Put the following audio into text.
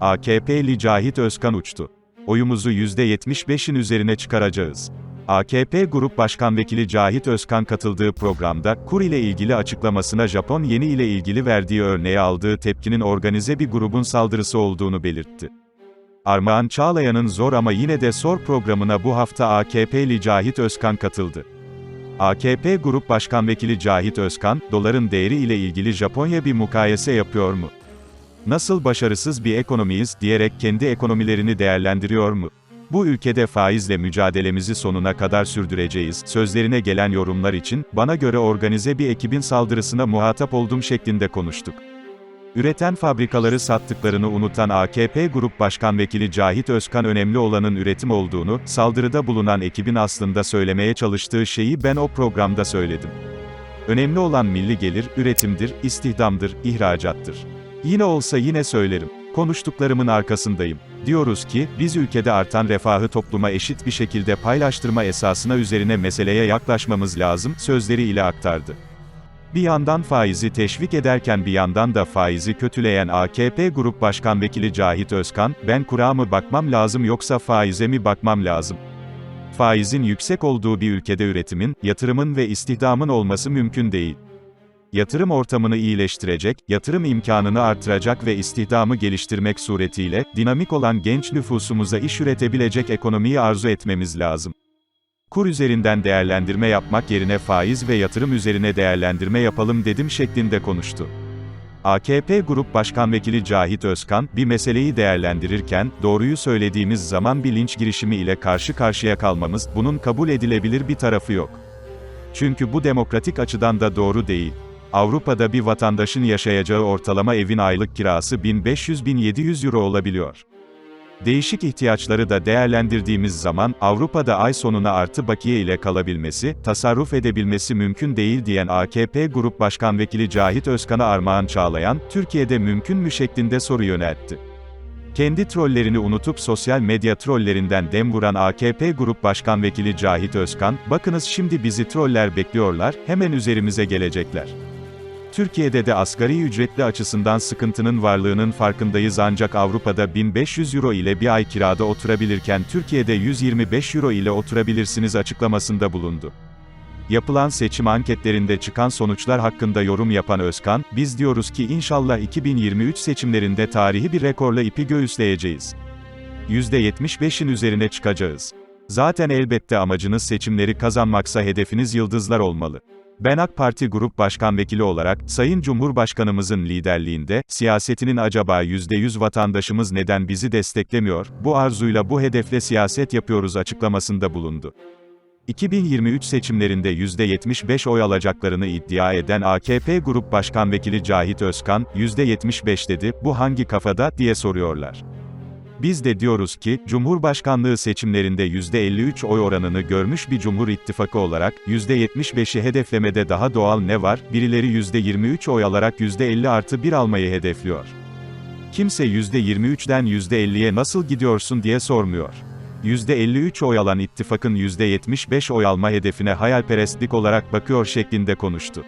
AKP'li Cahit Özkan uçtu. Oyumuzu %75'in üzerine çıkaracağız. AKP Grup Başkan Vekili Cahit Özkan katıldığı programda, kur ile ilgili açıklamasına Japon yeni ile ilgili verdiği örneğe aldığı tepkinin organize bir grubun saldırısı olduğunu belirtti. Armağan Çağlayan'ın Zor ama yine de Sor programına bu hafta AKP'li Cahit Özkan katıldı. AKP Grup Başkan Vekili Cahit Özkan, doların değeri ile ilgili Japonya bir mukayese yapıyor mu? Nasıl başarısız bir ekonomiyiz diyerek kendi ekonomilerini değerlendiriyor mu? Bu ülkede faizle mücadelemizi sonuna kadar sürdüreceğiz. Sözlerine gelen yorumlar için, bana göre organize bir ekibin saldırısına muhatap oldum şeklinde konuştuk. Üreten fabrikaları sattıklarını unutan AKP Grup Başkan Vekili Cahit Özkan önemli olanın üretim olduğunu, saldırıda bulunan ekibin aslında söylemeye çalıştığı şeyi ben o programda söyledim. Önemli olan milli gelir, üretimdir, istihdamdır, ihracattır. Yine olsa yine söylerim. Konuştuklarımın arkasındayım. Diyoruz ki, biz ülkede artan refahı topluma eşit bir şekilde paylaştırma esasına üzerine meseleye yaklaşmamız lazım, sözleriyle aktardı. Bir yandan faizi teşvik ederken bir yandan da faizi kötüleyen AKP Grup Başkan Vekili Cahit Özkan, ben kura mı bakmam lazım yoksa faize mi bakmam lazım? Faizin yüksek olduğu bir ülkede üretimin, yatırımın ve istihdamın olması mümkün değil. Yatırım ortamını iyileştirecek, yatırım imkanını artıracak ve istihdamı geliştirmek suretiyle, dinamik olan genç nüfusumuza iş üretebilecek ekonomiyi arzu etmemiz lazım. Kur üzerinden değerlendirme yapmak yerine faiz ve yatırım üzerine değerlendirme yapalım dedim şeklinde konuştu. AKP Grup Başkan Vekili Cahit Özkan, bir meseleyi değerlendirirken, doğruyu söylediğimiz zaman bir linç girişimi ile karşı karşıya kalmamız, bunun kabul edilebilir bir tarafı yok. Çünkü bu demokratik açıdan da doğru değil. Avrupa'da bir vatandaşın yaşayacağı ortalama evin aylık kirası 1500-1700 euro olabiliyor. Değişik ihtiyaçları da değerlendirdiğimiz zaman, Avrupa'da ay sonuna artı bakiye ile kalabilmesi, tasarruf edebilmesi mümkün değil diyen AKP Grup Başkan Vekili Cahit Özkan'a armağan çağlayan, Türkiye'de mümkün mü şeklinde soru yöneltti. Kendi trollerini unutup sosyal medya trollerinden dem vuran AKP Grup Başkan Vekili Cahit Özkan, bakınız şimdi bizi troller bekliyorlar, hemen üzerimize gelecekler. Türkiye'de de asgari ücretli açısından sıkıntının varlığının farkındayız ancak Avrupa'da 1500 euro ile bir ay kirada oturabilirken Türkiye'de 125 euro ile oturabilirsiniz açıklamasında bulundu. Yapılan seçim anketlerinde çıkan sonuçlar hakkında yorum yapan Özkan, biz diyoruz ki inşallah 2023 seçimlerinde tarihi bir rekorla ipi göğüsleyeceğiz. %75'in üzerine çıkacağız. Zaten elbette amacınız seçimleri kazanmaksa hedefiniz yıldızlar olmalı. Ben AK Parti Grup Başkan Vekili olarak, Sayın Cumhurbaşkanımızın liderliğinde, siyasetinin acaba %100 vatandaşımız neden bizi desteklemiyor, bu arzuyla bu hedefle siyaset yapıyoruz açıklamasında bulundu. 2023 seçimlerinde %75 oy alacaklarını iddia eden AKP Grup Başkan Vekili Cahit Özkan, %75 dedi, bu hangi kafada, diye soruyorlar. Biz de diyoruz ki, Cumhurbaşkanlığı seçimlerinde %53 oy oranını görmüş bir Cumhur İttifakı olarak, %75'i hedeflemede daha doğal ne var, birileri %23 oy alarak %50 artı 1 almayı hedefliyor. Kimse %23'den %50'ye nasıl gidiyorsun diye sormuyor. %53 oy alan ittifakın %75 oy alma hedefine hayalperestlik olarak bakıyor şeklinde konuştu.